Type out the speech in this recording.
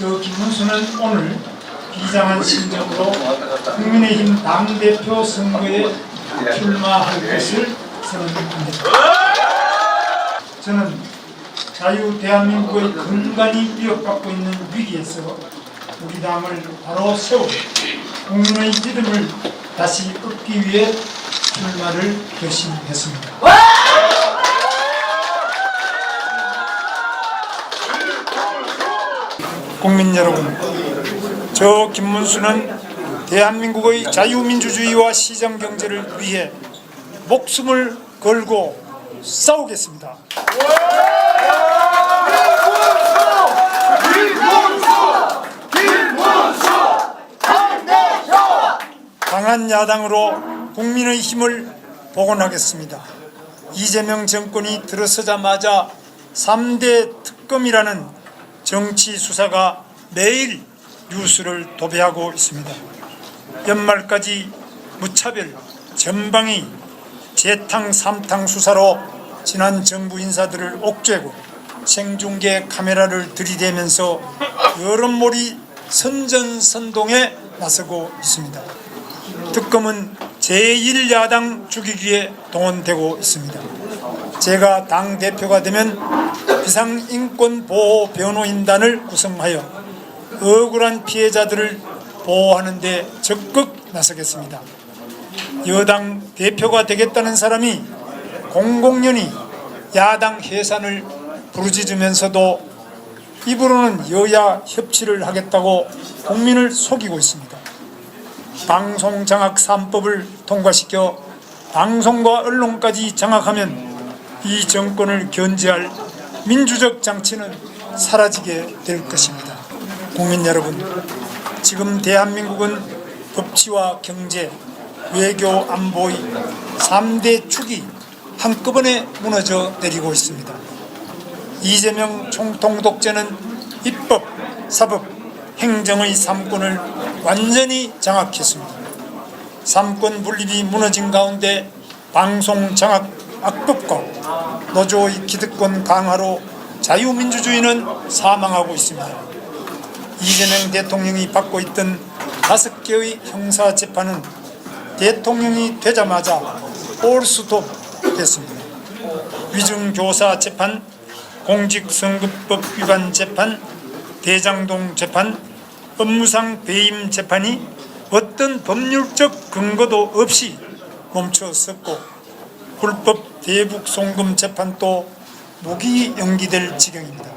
저 김문수는 오늘 비장한 심정으로 국민의힘 당대표 선거에 출마할 것을 선언합니다. 저는 자유 대한민국의 근간이 위협받고 있는 위기에서 우리 당을 바로 세우고 국민의 믿음을 다시 얻기 위해 출마를 결심했습니다. 국민 여러분, 저 김문수는 대한민국의 자유민주주의와 시장 경제를 위해 목숨을 걸고 싸우겠습니다. 강한 야당으로 국민의 힘을 복원하겠습니다. 이재명 정권이 들어서자마자 3대 특검이라는 정치 수사가 매일 뉴스를 도배하고 있습니다. 연말까지 무차별 전방위 재탕 삼탕 수사로 지난 정부 인사들을 옥죄고 생중계 카메라를 들이대면서 여론몰이 선전선동에 나서고 있습니다. 특검은 제1야당 죽이기에 동원되고 있습니다. 제가 당 대표가 되면 비상인권보호 변호인단을 구성하여 억울한 피해자들을 보호하는 데 적극 나서겠습니다. 여당 대표가 되겠다는 사람이 공공연히 야당 해산을 부르짖으면서도 입으로는 여야 협치를 하겠다고 국민을 속이고 있습니다. 방송 장악 3법을 통과시켜 방송과 언론까지 장악하면 이 정권을 견제할 민주적 장치는 사라지게 될 것입니다. 국민 여러분, 지금 대한민국은 법치와 경제, 외교, 안보의 3대 축이 한꺼번에 무너져 내리고 있습니다. 이재명 총통 독재는 입법, 사법, 행정의 삼권을 완전히 장악했습니다. 삼권 분립이 무너진 가운데 방송 장악 악법과 노조의 기득권 강화로 자유민주주의는 사망하고 있습니다. 이재명 대통령이 받고 있던 다섯 개의 형사 재판은 대통령이 되자마자 올스톱 됐습니다. 위중교사 재판, 공직선거법 위반 재판, 대장동 재판, 업무상 배임 재판이 어떤 법률적 근거도 없이 멈춰섰고 불법 대북 송금 재판도 무기 연기될 지경입니다.